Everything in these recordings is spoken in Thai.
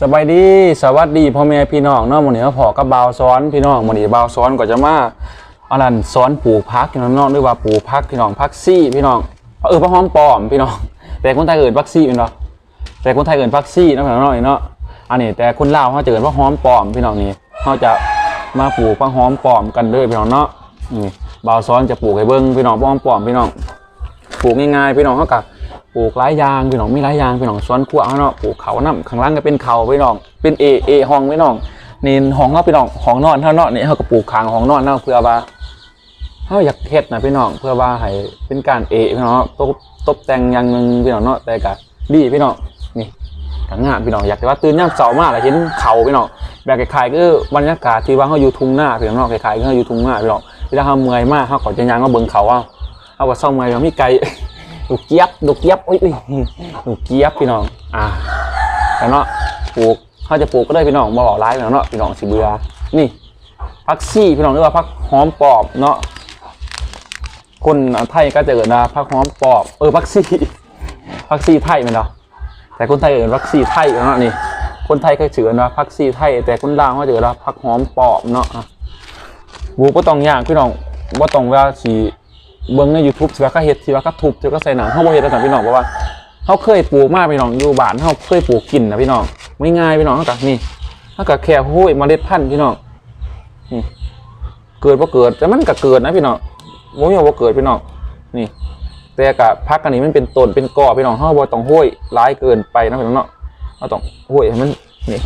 สบายดีสวัสดีพ่อแม่พี่น้องเนาะมื้อนี้มาพอกับบ่าวซ้อนพี่น้องมื้อนี้บ่าวซ้อนก็จะมาอันนั้นสอนปลูกผักพี่น้องหรือว่าปลูกผักพี่น้องผักซี่พี่น้องเออผักหอมปลอมพี่น้องแต่คนไทยเอิ้นผักซี่เป็นบ่แต่คนไทยเอิ้นผักซี่เนาะพี่น้องเนาะนี่เนาะอันนี้แต่คนลาวเขาจะเอิ้นผักหอมปลอมพี่น้องนี่เขาจะมาปลูกผักหอมปลอมกันเด้อพี่น้องเนาะนี่บ่าวซ้อนจะปลูกให้เบิ่งพี่น้องผักหอมปลอมพี่น้องปลูกง่ายๆพี่น้องเขากับ ปลูกหลายยางพี่น้องมีหลายยางพี่น้องสวนพวกเขาเนาะปลูกเขาน้ำข้างล่างก็เป็นเขาพี่น้องเป็นเอเอห้องพี่น้องนี่ห้องเขาพี่น้องห้องนอนเท่าเนาะนี่เขาก็ปลูกขางห้องนอนเนาะเพื่อว่าเขาอยากเฮ็ดนะพี่น้องเพื่อว่าให้เป็นการเอพี่น้องตบตบแต่งอย่างหนึงพี่น้องเนาะแต่ก็ดีพี่น้องนี่กังานพี่น้องอยากแต่ว่าตื่นย่ำเสาร์มากเลยเห็นเขาพี่น้องแบบคล้ายๆก็คือบรรยากาศที่ว่าเขาอยู่ทุ่งหน้าพี่น้องคล้ายๆก็อยู่ทุ่งหน้าพี่น้องเวลาเขาเมื่อยมากเขาก็จะย่างมาเบิ่งเขาเอาเอาว่าซ่อมไงเรามีไก่ลู กเจี๊ยบลูกเจี๊ยบอุ้ยอุ้ยลูกเจี๊ยบพี่น้อง อ่าแต่เนาะปลูกเขาจะปลูกก็ได้พี่น้องบ่บอกร้ายพี่น้องเนาะพี่น้องสิเบื่อนี่พักซี่พี่น้องเรียกว่าพักหอมปอบเนาะคนไทยก็จะเกิดนะพักหอมปอบ เออพักซี่พักซี่ไทยไหมเนาะแต่คนไทยเอินพักซี่ไทยเนาะนี่ คนไทยก็เชื่อนะพักซี่ไทย แต่คนลาวเขาเจอนะพักหอมปอบเนาะอะบูก็ต้องย่างพี่น้องว่าต้องว่าสี เบิ่งใน YouTube สิว่าเขาเฮ็ดสิว่าเขาทุบสิว่าเขาใส่หนังเฮาบ่เฮ็ดแล้วกันพี่น้องเพราะว่าเฮาเคยปลูกมาพี่น้องอยู่บ้านเฮาเคยปลูกกินนะพี่น้องไม่ง่ายพี่น้องเฮาก็นี่เฮาก็แค่ห้อยเมล็ดพันธุ์พี่น้องนี่เกิดบ่เกิดแต่มันก็เกิดนะพี่น้องบ่มีว่าเกิดพี่น้องนี่ แต่ก็พักอันนี้มันเป็นต้นเป็นกอพี่น้องเฮาบ่ต้องห้อยหลายเกินไปนะพี่น้องเนาะเฮาต้องห้อยให้มันนี่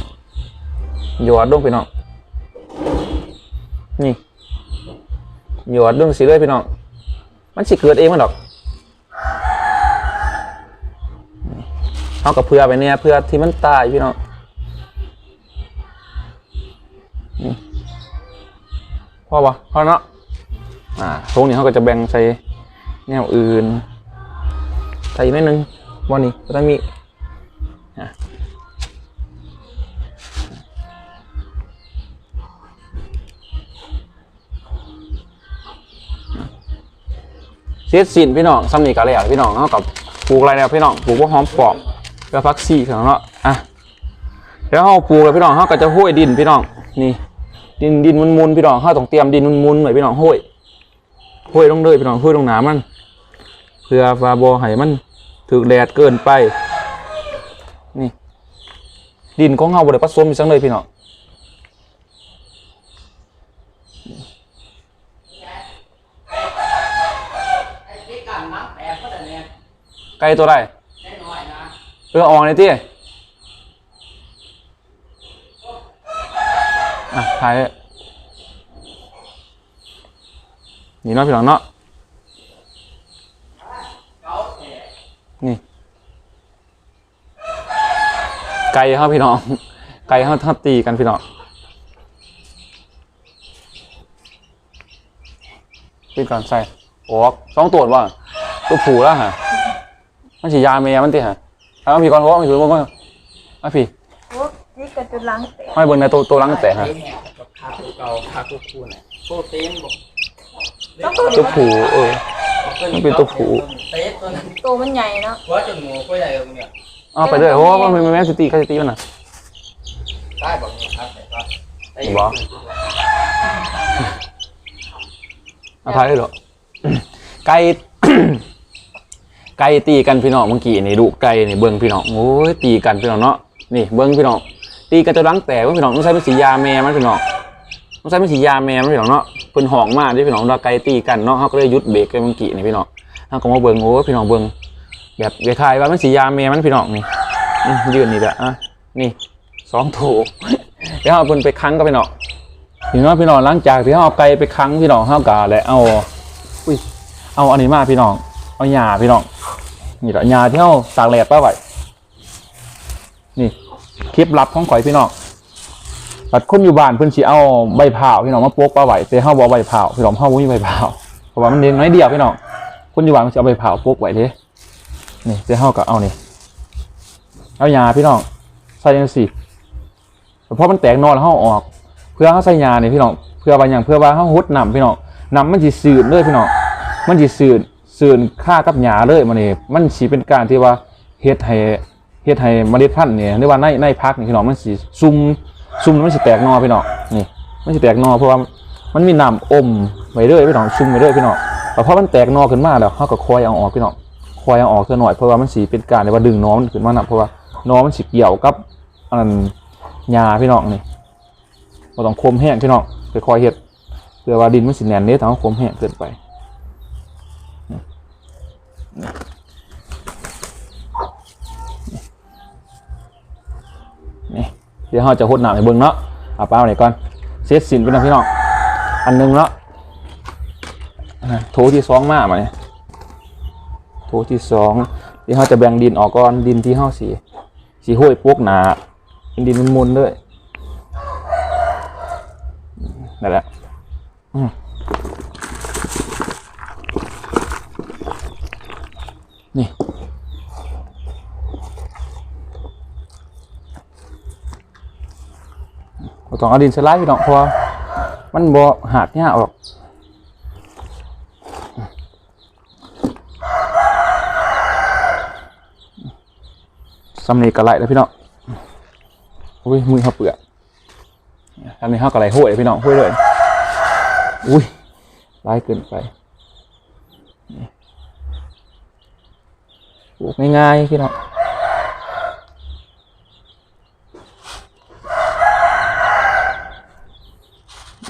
หยอดลงพี่น้องนี่หยอดลงสิเลยพี่น้อง มันสิเกิดเองมันดอกเอากับเพื่อไปเนี่ยเพื่อที่มันตายพี่น้องนี่พอปะพอเนาะอ่าตรงนี้เขาก็จะแบ่งใส่แนวอื่นใส่อีกนิดนึงวันนี้ก็ต้องมีอะ เสียสินพี่น้องซ้ำนี่ก็แล้วพี่น้องเขากับปลูกอะไรแล้วพี่น้องปลูกว่าหอมปอกแล้วพักซี่พี่น้องเนาะอะแล้วเขาปลูกแล้วพี่น้องเขาก็จะห้วยดินพี่น้องนี่ ดินดินมุนๆพี่น้องเขาต้องเตรียมดินมุนๆหน่อยพี่น้องห้วยห้วยลงเลยพี่น้องห้วยลงน้ำมันเพื่อฟาโบให้มันถึกแดดเกินไป นี่ ดินของเฮาบ่ได้ผสมอีกสังเลยพี่น้อง ที่กันนักแอบก็แต่เนี่ย ไก่ตัวใดแน่น้อยนะเออออกเลยตี้อะถ่ายเลยนี่เนาะพี่น้องเนาะนี่ ไก่เฮาพี่น้อง ไก่เฮาทับตีกันพี่น้องพี่ก่อนใส่โอ้สองตัวว่าตัวผูแล้วฮะ มันฉียาเมียมันติฮะเอาพี่ก่อนเพราะว่ามันถือว่าเอาพี่โอ้นี่ก็จะล้างแตกไม่เบิ่งในตัวตัวหลังแต่ฮะไอ้แหบกับคาคุเก่าคาคุคูน่ะโปรตีนบอกต้องตัวตัวผูเออมันเป็นตัวผู้เต๊ะตัวนั้นตัวมันใหญ่เนาะหัว่าจนหมูก็ใหญ่ตรงเนี้ยเอาไปเลยเพราะว่ามันมันแม่นสตีก็สตีมันน่ะได้บอกนี่ครับแต่ว่าไอ้บอกเอาถ่ายได้เหรอไก่ ไก่ตีกันพี่น้องเมื่อกี้นี่ดูไก่นี่เบิ่งพี่น้องโอ้ยตีกันพี่น้องเนาะนี่เบิ่งพี่น้องตีกันจนหลังแตกว่าพี่น้องต้องใช้เป็นสียาแม่มันพี่น้องต้องใช้เป็นสียาแม่มันพี่น้องเนาะเพิ่นห้องมากที่พี่น้องว่าไก่ตีกันเนาะเฮาก็เลยหยุดเบรกกันเมื่อกี้นี่พี่น้องเฮาก็มาเบิ่งโอ้ยพี่น้องเบิ่งแบบคล้ายว่ามันสียาแม่มันพี่น้องนี่ยืนนี่แหละอะนี่สองถูเดี๋ยวเอาเพิ่นไปคั้งก็พี่น้องพี่น้องพี่น้องหลังจากที่เฮาเอาไก่ไปคั้งพี่น้องเฮาก็แล้วเอาอุ้ยเอาอันนี้มาพี่น้อง เอาหญ้าพี่น้องนี่แหละยาที่เฮาตากแดดป้าไว้นี่คลิปลับของข่อยพี่น้องบัดคนอยู่บ้านเพิ่นสิเอาใบเผาพี่น้องมาโปกป้าไว้แต่เฮาบ่อใบเผาพี่น้องเฮาบ่มีใบเผาเพราะว่ามันเลี้ยงน้อยเดียวพี่น้องคนอยู่บ้านมันสิเอาใบเผาโปกไว้เด้นี่แต่เฮาก็เอานี่เอายาพี่น้องใส่จังซี่พอมันแตกนอนแล้วเฮาเอาออก เพื่อเฮาใส่ยานี่พี่น้องเพื่อว่าหยังเพื่อว่าเฮาฮดน้ำพี่น้องน้ำมันสิสืดเลยพี่น้องมันสิสืด สื่นค่ากับหยาเลยมันนี่มันสีเป็นการที่ว่าเฮ็ดให้เฮ็ดให้เมล็ดพันธุ์เนี่ยหรือว่าในในพักนี่พี่น้องมันสิซุ่มซุ่มมันสิแตกนอพี่น้องนี่มันสิแตกนอเพราะว่ามันมีน้ำอมไว้เรื่อยพี่น้องซุ่มไว้เรื่อยพี่น้องแต่พอมันแตกนอขึ้นมาแล้วเฮาก็คอยเอาออกพี่น้องคอยเอาออกเท่าหน่อยเพราะว่ามันสิเป็นการที่ว่าดึงหนอมันขึ้นมานํเพราะว่าหนอมันสิเกี่ยวกับอันหญ้าพี่น้องนี่บ่ต้องคมแห้งพี่น้องค่อยเฮ็ดเพื่อว่าดินมันสิแน่นเด้ถ้าเราคมแห้งเกินไป นี่เดี๋ยวเราจะหดน้ำให้เบิ่งเนาะเอาเปล่าไหนก่อนเซตสินเป็นะพี่น้องอันหนึงเนาะโถที่สองมามาเนี่ยโถที่สองเดี๋ยวเราจะแบ่งดินออกก่อนดินที่เฮาสีสีห้วยปวกหนาเป็นดินมุนด้วยนั่นแหละอืมนี่ บ่ ต้องเอาดินสไลด์พี่น้องพราะว่ามันบ่หักยากหรออกสำเนีกระไรแล้วพี่น้องอุ้ยมือเขาเปื่อยทำนี้เขากระไรห้วยพี่น้องห้วยเลยอุ้ยร้ายเกินไปปลูกง่ายๆพี่น้อง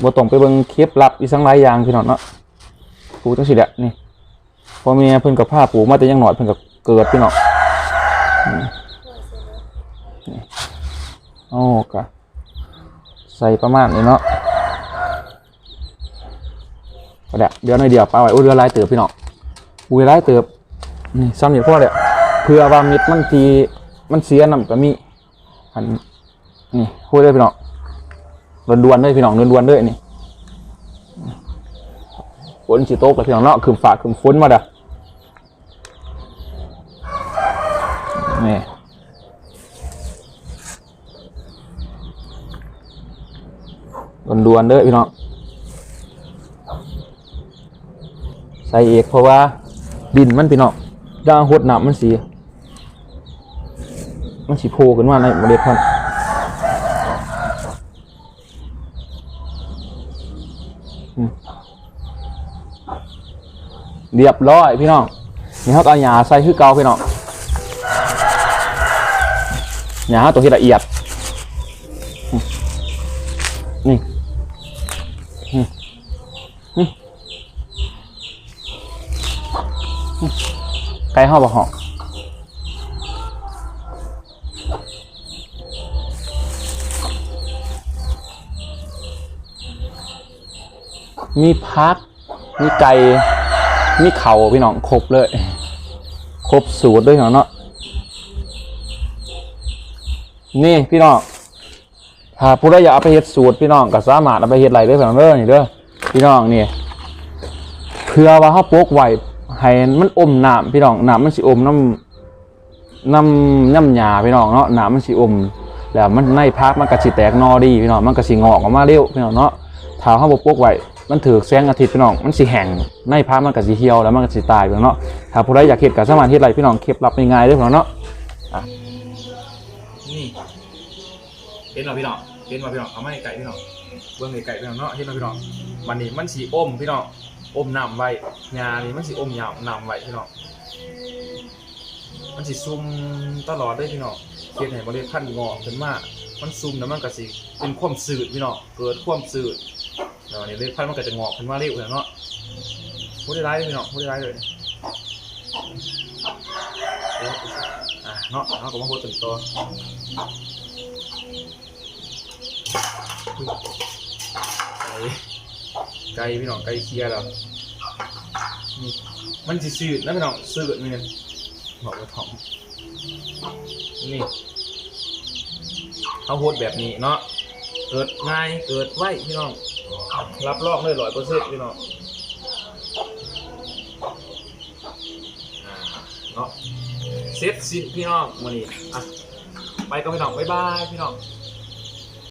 บ่ต้องไปเบิ่งคลิปลับอีสังหลายอย่างพี่น้องเนาะปลูกจังซี่แหละนี่พอเมียเพิ่นกับผ้าปลูกมาแต่ยังหน่อยเพิ่นก็เกิดพี่น้องอืมนี่โอ้กะใส่ประมาณนี้เนาะก็เดี๋ยวเดี๋ยวหน่อยเดียวปลาไว้อุ้ยเรือลายเติบพี่น้องอุ้ยลายเติบนี่ซ้ำนี่งพอแล้วเพื่อว่ามิดมันทีมันเสียน้ำก็มีอันนี่พูดได้พี่น้อง ดวนๆด้วยพี่น้องดวนๆด้วยนี่ฝนสีโต๊กแล้วพี่น้องเนาะคืมฝากคืมฝนมาเด้อนี่ดวนๆเด้อพี่น้องใส่เอกเพราะว่าดินมันพี่น้องด่างหดหนับมันสีมันสีโผล่ขึ้นมาในเมล็ดพันธุ์ เรียบร้อยพี่น้องนี่เขาก็เอาหยาใส่คือเก่าพี่น้องหยาตัวที่ละเอียดนี่นี่นี่ไก่ห้าบ่หอกมีพัก มีไก่ มีเข่าพี่น้องครบเลย ครบสูตรด้วยพี่น้องเนาะนี่พี่น้องถ้าผู้ใดอยากเอาไปเฮ็ดสูตรพี่น้องก็สามารถเอาไปเฮ็ดไรได้อพี่น้องเด้อนี่เด้อพี่น้องนี่เพื่อว่าเขาโปกไหวให้มันอมน้ำพี่น้องน้ำมันสิอมน้ำน้ำน้ำหยาพี่น้องเนาะน้ำมันสิอมแล้วมันในพักมันก็สิแตกนอดีพี่น้องมันก็สิงอกออกมาเร็วพี่น้องเนาะถ้าเขาบ่ปกไหว มันถือแสงอาทิตย์พี่น้องมันสิแห้งในพามันก็สิเหี่ยวแล้วมันก็สิตายพี่น้องเนาะถ้าผู้ใดอยากเฮ็ดก็สามารถเฮ็ดไรพี่น้องเคล็ดลับง่ายๆเด้อพี่น้องเนาะนี่เห็นเหรอพี่น้องเห็นเหรอพี่น้องเอาไม่ไก่พี่น้องเบื้องไก่พี่น้องเนาะเห็นเหรอพี่น้องวันนี้มันสีอมพี่น้องอมน้ำไว้ยานี่มันสีอมยาวน้ำไว้พี่น้องมันสีซุ่มตลอดได้พี่น้องเขียนให้บริเวณพันงอขึ้นมา มันซุ่มแล้วมันก็สิเป็นความสืดพี่น้องเกิดความสืด แล้วนี่เลยพันมันก็จะงอกขึ้นมาเร็วเลยเนาะพูดได้ไรพี่น้องพูดได้ไรเลยอะเนาะเนาะก็มาพูดถึงตัวไก่ไก่พี่น้องไก่เคียร์แล้วมันสิสืดนะพี่น้องสืดนี่เนี่ยบอกว่าถ่อมนี่เขาโหดแบบนี้เนาะเกิดง่ายเกิดไวพี่น้อง รับรองได้ร้อยเปอร์เซ็นต์พี่น้องเนาะเซ็ตสิพี่น้องวันนี้อะไปกับพี่น้องบ๊ายบายพี่น้อง